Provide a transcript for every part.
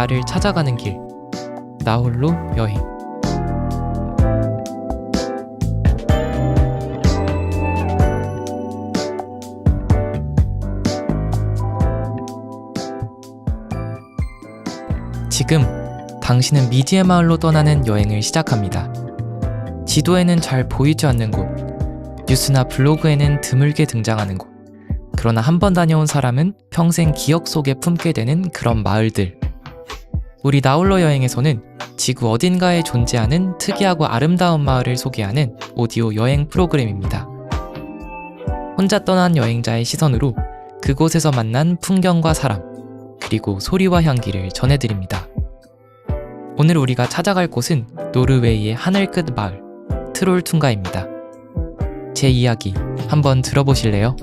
나를 찾아가는 길. 나홀로 여행. 지금 당신은 미지의 마을로 떠나는 여행을 시작합니다. 지도에는 잘 보이지 않는 곳, 뉴스나 블로그에는 드물게 등장하는 곳. 그러나 한 번 다녀온 사람은 평생 기억 속에 품게 되는 그런 마을들. 우리 나홀로 여행에서는 지구 어딘가에 존재하는 특이하고 아름다운 마을을 소개하는 오디오 여행 프로그램입니다. 혼자 떠난 여행자의 시선으로 그곳에서 만난 풍경과 사람, 그리고 소리와 향기를 전해드립니다. 오늘 우리가 찾아갈 곳은 노르웨이의 하늘 끝 마을, 트롤퉁가입니다. 제 이야기 한번 들어보실래요?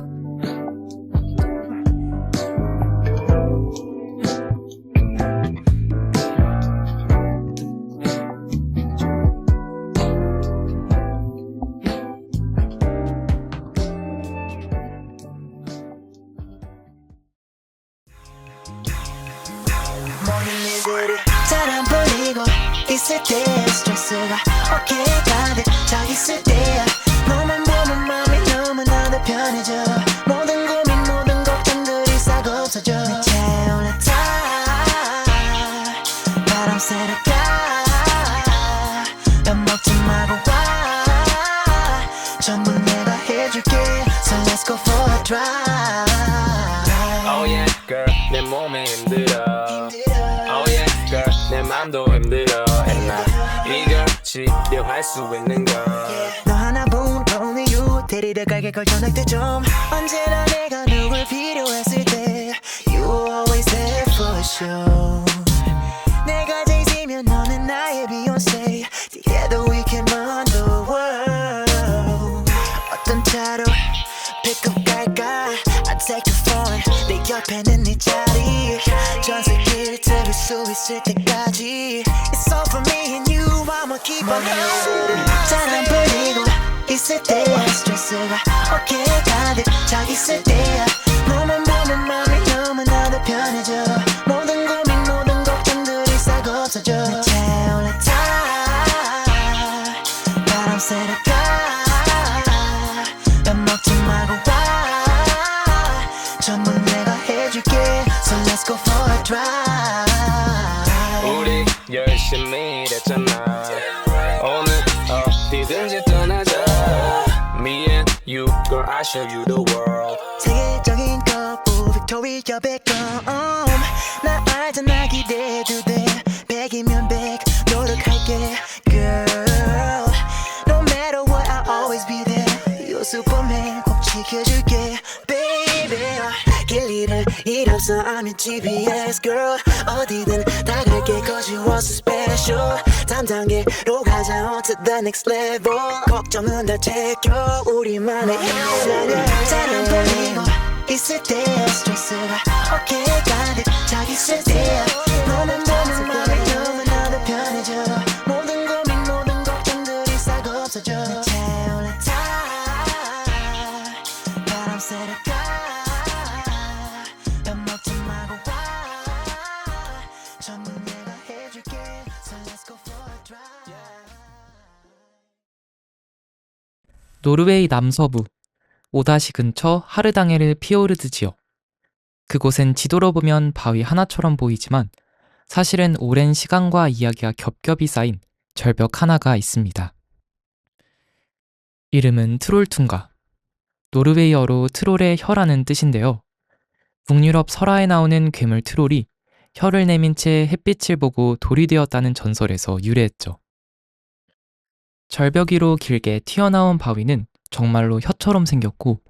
해줄게 So let's go for a drive Oh yeah, girl, 내 몸이 힘들어. Oh yeah, girl, 내 맘도 힘들어. And 나 이걸 치료할 수 있는 걸. 너 하나뿐 only you 데리러 가게 걸 전화할 좀 언제나 내가 누굴 필요했을 때 You always there for sure 수 있을 때까지. It's all for me and you. I'ma keep on going. 잘안 풀리고 있을 때 스트레스가 어깨에 가득 차 있을 때야. 너만 보면 마음이 너무나도 편해져 girl, I show you the world. 세계적인 거부 빅토리아 백컴 나 알잖아 기대해도 일 없어 I'm your GPS girl 어디든 다 갈게. Cause you are so special. 다음 단계로 가자. On to the next level. 걱정은 다 제껴. 우리만의 일상을 잘안 풀리고 있을 때 스트레스가 어깨에 가득 차 있을 때 노르웨이 남서부 오다시 근처 하르당에르 피오르드 지역. 그곳엔 지도로 보면 바위 하나처럼 보이지만 사실은 오랜 시간과 이야기가 겹겹이 쌓인 절벽 하나가 있습니다. 이름은 트롤퉁가. 노르웨이어로 트롤의 혀라는 뜻인데요. 북유럽 설화에 나오는 괴물 트롤이 혀를 내민 채 햇빛을 보고 돌이 되었다는 전설에서 유래했죠. 절벽 위로 길게 튀어나온 바위는 정말로 혀처럼 생겼고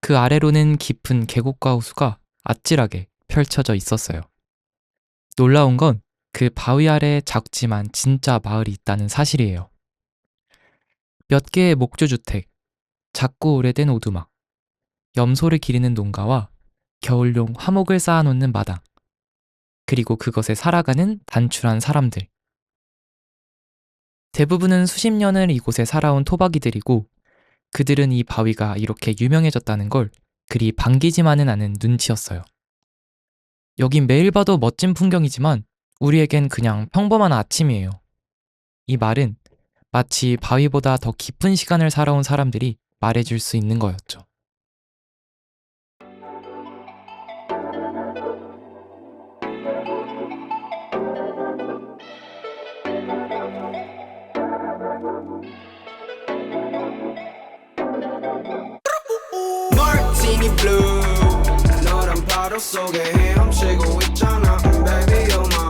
그 아래로는 깊은 계곡과 호수가 아찔하게 펼쳐져 있었어요. 놀라운 건 그 바위 아래 작지만 진짜 마을이 있다는 사실이에요. 몇 개의 목조주택, 작고 오래된 오두막, 염소를 기르는 농가와 겨울용 화목을 쌓아놓는 마당, 그리고 그것에 살아가는 단출한 사람들. 대부분은 수십 년을 이곳에 살아온 토박이들이고 그들은 이 바위가 이렇게 유명해졌다는 걸 그리 반기지만은 않은 눈치였어요. 여긴 매일 봐도 멋진 풍경이지만 우리에겐 그냥 평범한 아침이에요. 이 말은 마치 바위보다 더 깊은 시간을 살아온 사람들이 말해줄 수 있는 거였죠. 바로 속에 헤엄치고 있잖아 Baby you're my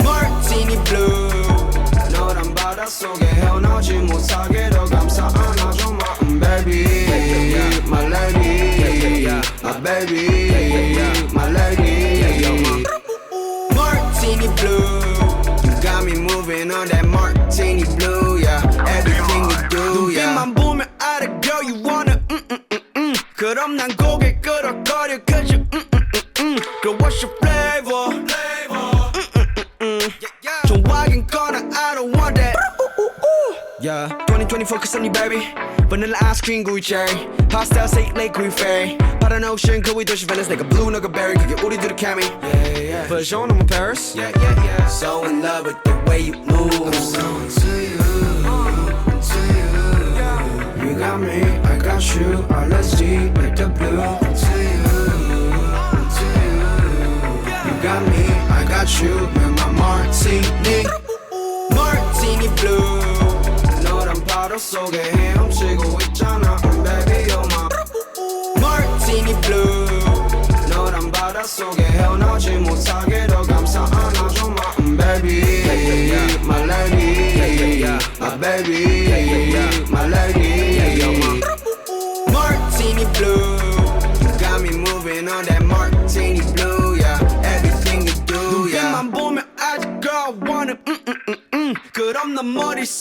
Martini blue 너란 바다 속에 헤어나오지 못하게 더 감싸 안아줘 my baby My lady My baby My lady Martini blue You got me moving on that martini blue yeah Everything you do yeah 눈빛만 보면 알아 girl you wanna mm, mm, mm, mm. 그럼 난 고개 끄덕 Yeah 2020 focus on you baby Vanilla ice cream 구이 cherry Hostile say lake 구이 fairy 파란 ocean 그 위 도시 Venice 내가 blue 너가 berry 그게 우리들의 케미 yeah, yeah. For sure I'm in Paris yeah, yeah, yeah. So in love with the way you move I'm so into you into you You got me, I got you LSD like the blue into you into you You got me, I got you with my martini Martini blue 너란 바다 속에 헤엄치고 있잖아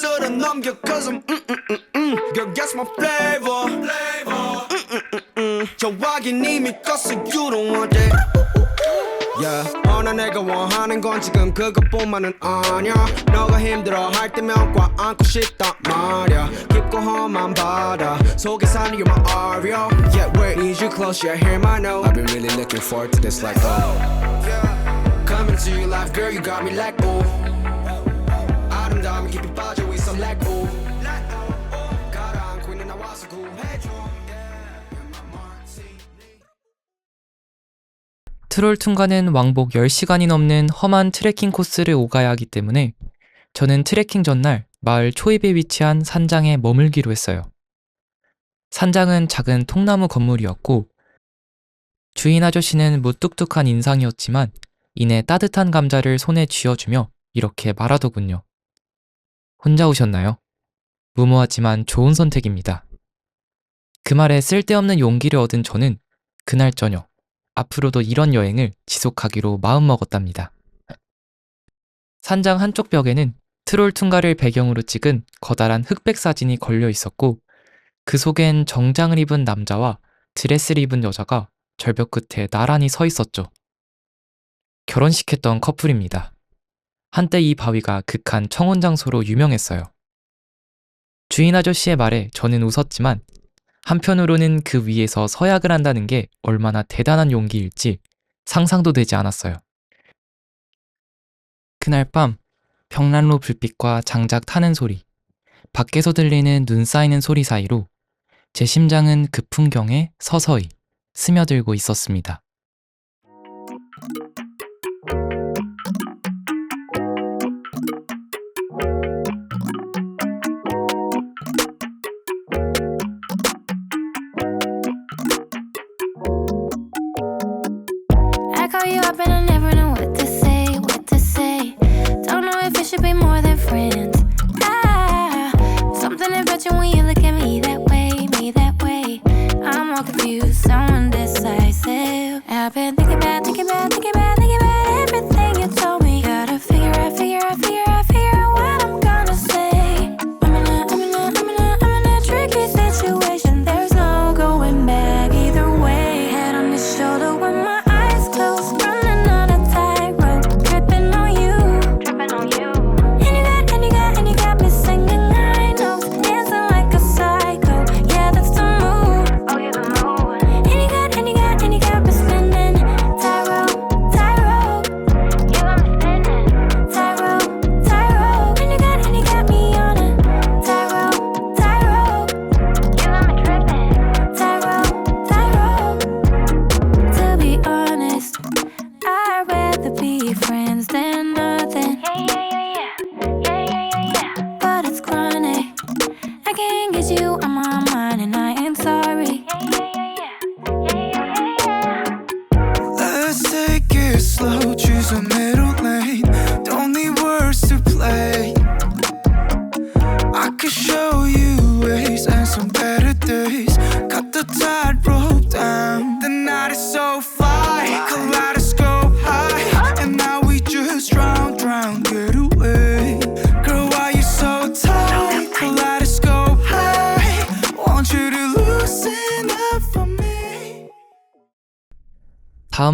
머릿속으로 넘겨 cause I'm mm, mm, mm, mm. Girl guess my flavor flavor mm, mm, mm, mm. 좋아하긴 이미 껐어 you don't want that Yeah. 어나 내가 원하는 건 지금 그것뿐만은 아니야 너가 힘들어 할 때면 꽉 안고 싶단 말야 깊고 험한 바다 속에 사는 you're my aria Yeah, wait, need you close, yeah, hear my note I've been really looking forward to this like oh yeah. Coming to your life, girl, you got me like oh 아름다움이 깊이 빠져 있어. Like oh 가라앉고 있는 구해줘. Yeah, you're my martini 트롤툰가는 왕복 10시간이 넘는 험한 트레킹 코스를 오가야 하기 때문에 저는 트레킹 전날 마을 초입에 위치한 산장에 머물기로 했어요. 산장은 작은 통나무 건물이었고 주인 아저씨는 무뚝뚝한 인상이었지만 이내 따뜻한 감자를 손에 쥐어주며 이렇게 말하더군요. 혼자 오셨나요? 무모하지만 좋은 선택입니다. 그 말에 쓸데없는 용기를 얻은 저는 그날 저녁 앞으로도 이런 여행을 지속하기로 마음먹었답니다. 산장 한쪽 벽에는 트롤 퉁가를 배경으로 찍은 커다란 흑백 사진이 걸려 있었고 그 속엔 정장을 입은 남자와 드레스를 입은 여자가 절벽 끝에 나란히 서 있었죠. 결혼식했던 커플입니다. 한때 이 바위가 극한 청혼 장소로 유명했어요. 주인 아저씨의 말에 저는 웃었지만 한편으로는 그 위에서 서약을 한다는 게 얼마나 대단한 용기일지 상상도 되지 않았어요. 그날 밤 벽난로 불빛과 장작 타는 소리, 밖에서 들리는 눈 쌓이는 소리 사이로 제 심장은 그 풍경에 서서히 스며들고 있었습니다.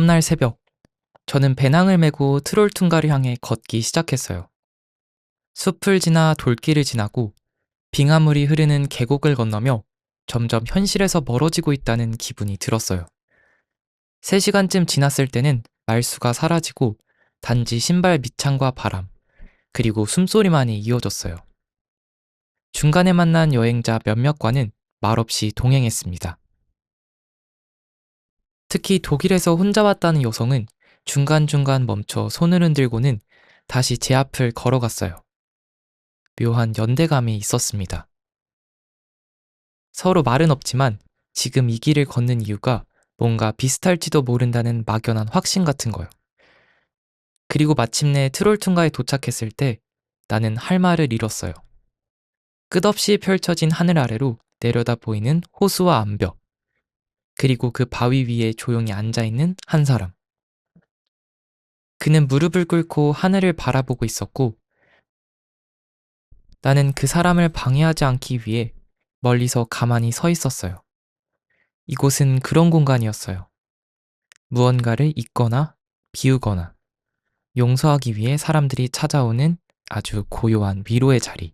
다음 날 새벽, 저는 배낭을 메고 트롤퉁가를 향해 걷기 시작했어요. 숲을 지나 돌길을 지나고 빙하물이 흐르는 계곡을 건너며 점점 현실에서 멀어지고 있다는 기분이 들었어요. 3시간쯤 지났을 때는 말수가 사라지고 단지 신발 밑창과 바람, 그리고 숨소리만이 이어졌어요. 중간에 만난 여행자 몇몇과는 말없이 동행했습니다. 특히 독일에서 혼자 왔다는 여성은 중간중간 멈춰 손을 흔들고는 다시 제 앞을 걸어갔어요. 묘한 연대감이 있었습니다. 서로 말은 없지만 지금 이 길을 걷는 이유가 뭔가 비슷할지도 모른다는 막연한 확신 같은 거요. 그리고 마침내 트롤퉁가에 도착했을 때 나는 할 말을 잃었어요. 끝없이 펼쳐진 하늘 아래로 내려다 보이는 호수와 암벽, 그리고 그 바위 위에 조용히 앉아 있는 한 사람. 그는 무릎을 꿇고 하늘을 바라보고 있었고, 나는 그 사람을 방해하지 않기 위해 멀리서 가만히 서 있었어요. 이곳은 그런 공간이었어요. 무언가를 잊거나 비우거나 용서하기 위해 사람들이 찾아오는 아주 고요한 위로의 자리.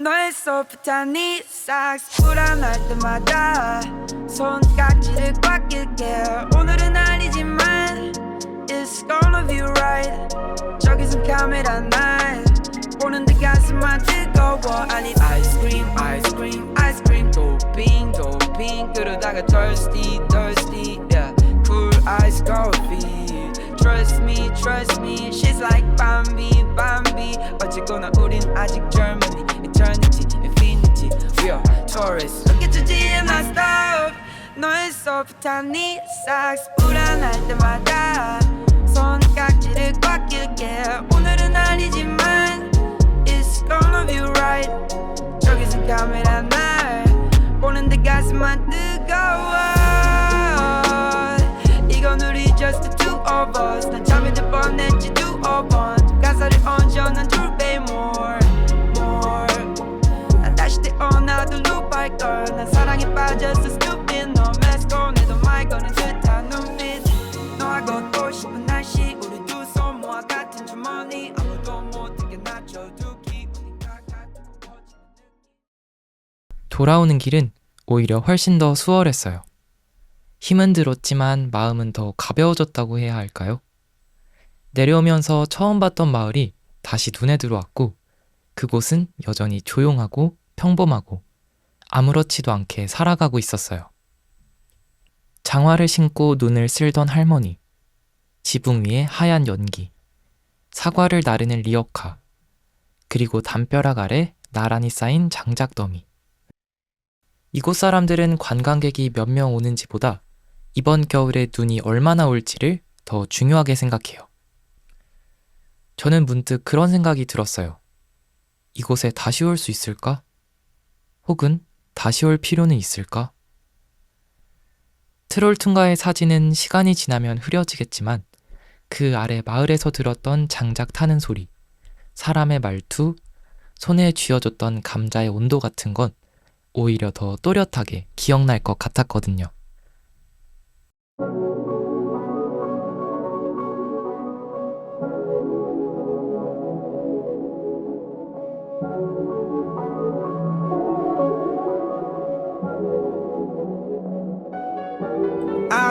너에서 붙잔 이 싹스 불안할 때마다 손가락질을 꽉 끌게 오늘은 아니지만 It's gonna be right. 저기선 카메라 날 보는 데 가슴만 뜨거워 I need ice cream ice cream ice cream. Doping doping 그러다가 thirsty thirsty. Yeah. Cool ice coffee. Trust me, trust me She's like Bambi, Bambi 어쨌거나 우린 아직 젊은이 Eternity, infinity We are tourists 느껴지지 않아 stop 너의 소프트한 네 삭스 불안할 때마다 손깍지를 꽉 낄게 오늘은 아니지만 It's gonna be right 저기서 카메라 날 보는데 가슴만 뜨 of us 난 잠이 들 뻔했지 두어 번 가사를 얹어 난 bay more more. 난 다시 태어나도 loop할걸. 난 사랑에 빠졌어 stupid 너 메스코 내도 말 거는 듯한 눈빛. 너하고 또 싶은 날씨 우리 두 손 모아 같은 주머니. 아무도 못하게 가두어지는 돌아오는 길은 오히려 훨씬 더 수월했어요. 힘은 들었지만 마음은 더 가벼워졌다고 해야 할까요? 내려오면서 처음 봤던 마을이 다시 눈에 들어왔고, 그곳은 여전히 조용하고 평범하고 아무렇지도 않게 살아가고 있었어요. 장화를 신고 눈을 쓸던 할머니, 지붕 위에 하얀 연기, 사과를 나르는 리어카, 그리고 담벼락 아래 나란히 쌓인 장작 더미. 이곳 사람들은 관광객이 몇 명 오는지보다 이번 겨울에 눈이 얼마나 올지를 더 중요하게 생각해요. 저는 문득 그런 생각이 들었어요. 이곳에 다시 올 수 있을까? 혹은 다시 올 필요는 있을까? 트롤 퉁가의 사진은 시간이 지나면 흐려지겠지만 그 아래 마을에서 들었던 장작 타는 소리, 사람의 말투, 손에 쥐어줬던 감자의 온도 같은 건 오히려 더 또렷하게 기억날 것 같았거든요. I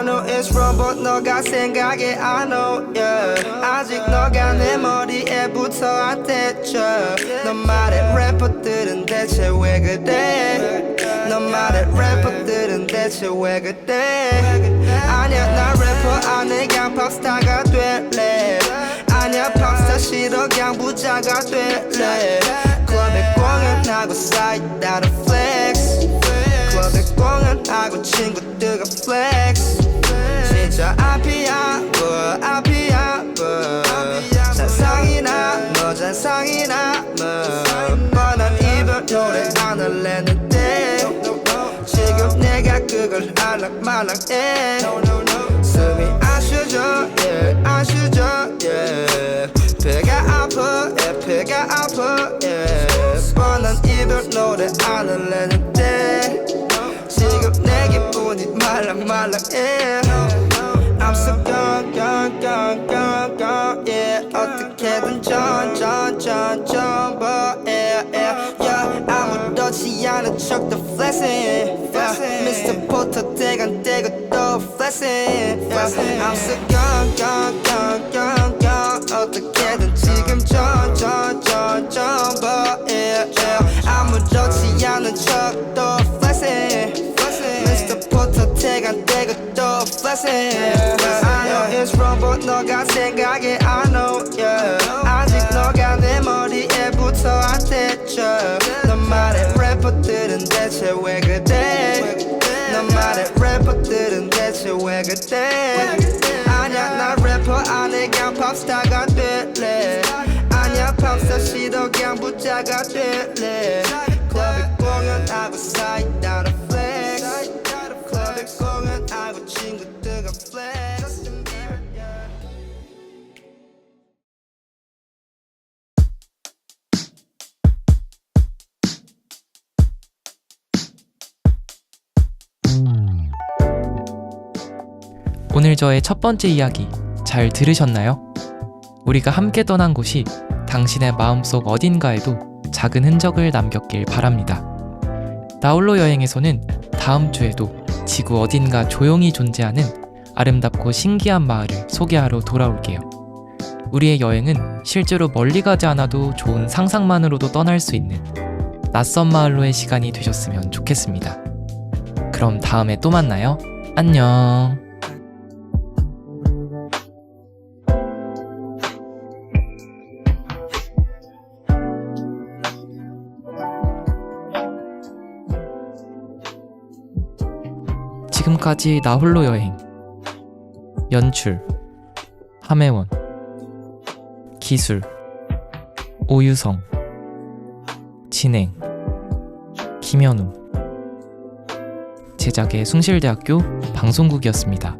know it's wrong but 너가 생각해 I know yeah. 아직 너가 내 머리에 붙어 안 떼쳐 너 말해 래퍼들은 대체 왜 그래 너 말해 래퍼들은 대체 왜 그래 아니야 나 래퍼 그냥 팝스타가 될래 아니야. 팝스타 싫어. 그냥 부자가 될래. 클럽에 공연하고 사이다는 플렉스 클럽에 공연하고 친구들과 플렉스 진짜 앞이야 뭐 앞이야 뭐 잔상이나 뭐 잔상이나 뭐. 뻔한 이별 노래 안 할래는데. 지금 내가 그걸 알랑말랑해 이별 노래 안 할래는데 지금 내 기분이 말랑말랑해 I'm so gone, gone, gone, gone, gone, yeah 어떻게든 전전전전 뭐, yeah, yeah, yeah 아무렇지 않은 척도 flexing, yeah Mr. 포터 대간 대고 또 flexing, yeah I'm so gone, gone, gone, gone, gone 어떻게든 않은 척도 flexing, Mr. 포터 대간 대고 또 flexing I know it's wrong but 너가 생각해 I know yeah. 아직 너가 내 머리에 붙어 안 떼쳐 너 말해 래퍼들은 대체 왜 그래 너 말해 래퍼들은 대체 왜 그래 아니야 나 래퍼 안해 그냥 팝스타가 될래. 아니야 팝스타 싫어 그냥 부자가 될래 오늘 저의 첫 번째 이야기 잘 들으셨나요? 우리가 함께 떠난 곳이 당신의 마음속 어딘가에도 작은 흔적을 남겼길 바랍니다. 나홀로 여행에서는 다음 주에도 지구 어딘가 조용히 존재하는 아름답고 신기한 마을을 소개하러 돌아올게요. 우리의 여행은 실제로 멀리 가지 않아도 좋은 상상만으로도 떠날 수 있는 낯선 마을로의 시간이 되셨으면 좋겠습니다. 그럼 다음에 또 만나요. 안녕. 지금까지 나 홀로 여행. 연출 함혜원. 기술 오유성. 진행 김현우. 제작의 숭실대학교 방송국이었습니다.